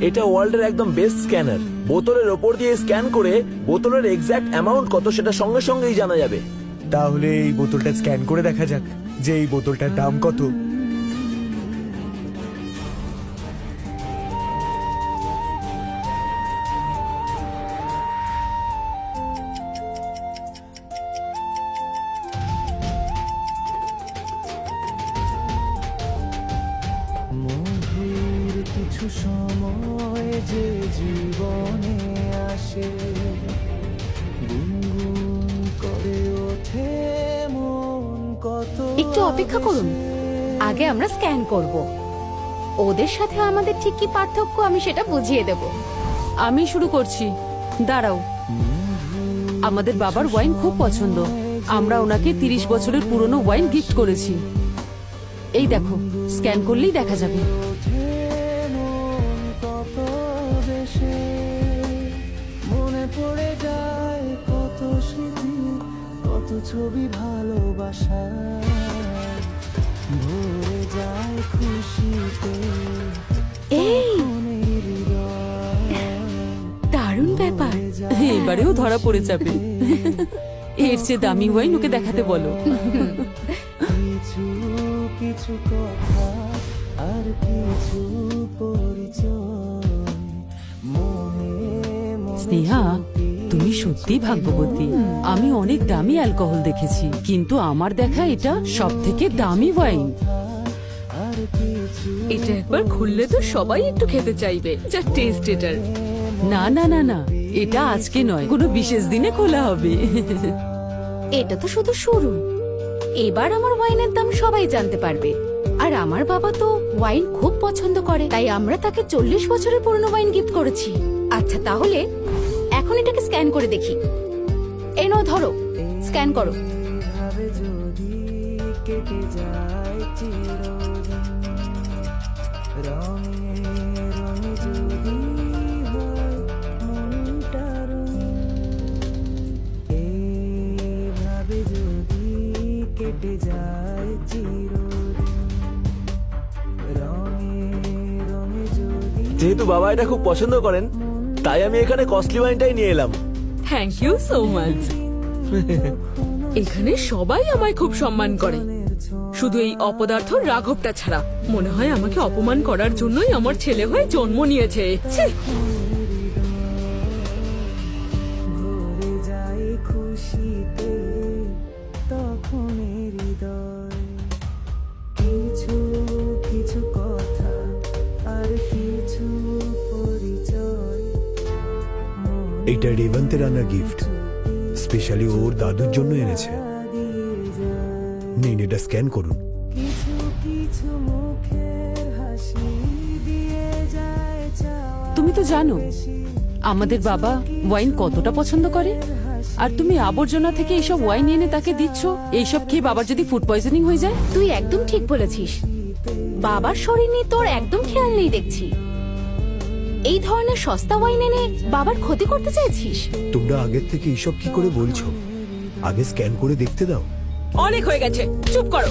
এটা ওয়ার্ল্ডের একদম বেস্ট স্ক্যানার বোতলের ওপর দিয়ে স্ক্যান করে বোতলের এক্স্যাক্ট অ্যামাউন্ট কত সেটা সঙ্গে সঙ্গেই জানা যাবে। তাহলে এই বোতলটা স্ক্যান করে দেখা যাক যে এই বোতলটার দাম কত। কিছু সময় যে জীবনে আসে গুনগুন করে ওঠে মন কত একটু অপেক্ষা করুন। আগে আমরা স্ক্যান করব। ওদের সাথে আমাদের ঠিক কি পার্থক্য আমি সেটা বুঝিয়ে দেব। আমি শুরু করছি। দাঁড়াও। আমাদের বাবার ওয়াইন খুব পছন্দ। আমরা ওনাকে তিরিশ বছরের পুরনো ওয়াইন গিফট করেছি। এই দেখো স্ক্যান করলেই দেখা যাবে। ছবি ভালোবাসা। ভরে যায় খুশিতে এই! দারুণ ব্যাপার। এবারেও ধরা পড়ে যাবে। এর চেয়ে দামি ওয়াইন ওকে দেখাতে বলো। কিছু কিছু কথা আর কিছু পরিচয় মনে মনে স্নেহা তুমি সত্যি ভাগ্যবতী। আমি অনেক দামি অ্যালকোহল দেখেছি কিন্তু আমার দেখা এটা সব থেকে দামি ওয়াইন। এটা একবার খুললে তো সবাই একটু খেতে চাইবে যা টেস্ট এটার। না না না না এটা আজকে নয় কোনো বিশেষ দিনে খোলা হবে। এটা তো শুধু শুরু। এবার আমার ওয়াইনের দাম সবাই জানতে পারবে। আর আমার বাবা তো ওয়াইন খুব পছন্দ করে তাই আমরা তাকে চল্লিশ বছরের পুরনো ওয়াইন গিফট করেছি। আচ্ছা তাহলে এখন এটাকে স্ক্যান করে দেখি। এই নাও, ধরো। স্ক্যান করো। কেটে যায় যেহেতু বাবা এটা খুব পছন্দ করেন তাই আমি এখানে কস্টলি ওয়াইনটাই নিয়ে এলাম। থ্যাংক ইউ সো মাচ এখানে সবাই আমায় খুব সম্মান করে। শুধু এই অপদার্থ রাঘবটা ছাড়া। মনে হয় আমাকে অপমান করার জন্যই আমার ছেলে হয়ে জন্ম নিয়েছে। এটা রেবন্তের আনা গিফট। স্পেশালি ওর দাদুর জন্য এনেছে। নিন এটা স্ক্যান করুন। তুমি তো জানো আমাদের বাবা ওয়াইন কতটা পছন্দ করে। আর তুমি আবর্জনা থেকে এইসব ওয়াইন এনে তাকে দিচ্ছ এইসব খেয়ে বাবার যদি ফুড পয়জনিং হয়ে যায়? তুই একদম ঠিক বলেছিস। বাবার শরীর নিয়ে তোর একদম খেয়াল নেই দেখছি। এই ধরনের সস্তা ওয়াইন এনে বাবার ক্ষতি করতে চাইছিস তোমরা আগের থেকে এইসব কি করে বলছো? আগে স্ক্যান করে দেখতে দাও। অনেক হয়ে গেছে। চুপ করো।